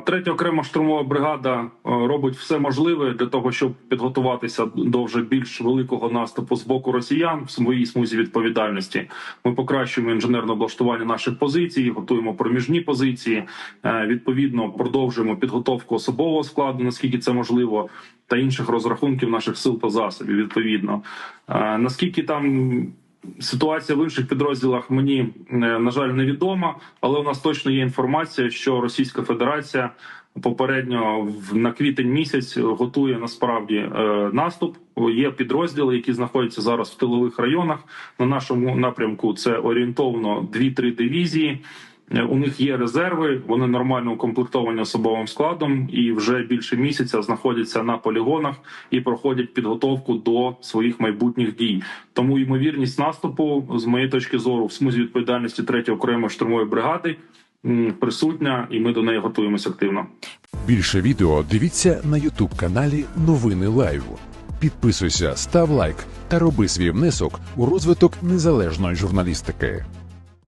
Третя окрема штурмова бригада е, робить все можливе для того, щоб підготуватися до вже більш великого наступу з боку росіян в своїй смузі відповідальності. Ми покращуємо інженерне облаштування наших позицій, готуємо проміжні позиції. е, Відповідно, продовжуємо підготовку особового складу, наскільки це можливо, та інших розрахунків наших сил та засобів. Відповідно, Е, наскільки там Ситуація в інших підрозділах мені е, на жаль невідома, але у нас точно є інформація, що Російська Федерація попередньо на квітень місяць готує насправді е, наступ. Є підрозділи, які знаходяться зараз в тилових районах. На нашому напрямку це орієнтовно 2-3 дивізії. Е, У них є резерви, вони нормально укомплектовані особовим складом і вже більше місяця знаходяться на полігонах і проходять підготовку до своїх майбутніх дій. Тому ймовірність наступу, з моєї точки зору, в смузі відповідальності 3 окремої штурмової бригади присутня, і ми до неї готуємося активно. Більше відео дивіться на Ютуб каналі Новини Лайв. Підписуйся, став лайк та роби свій внесок у розвиток незалежної журналістики.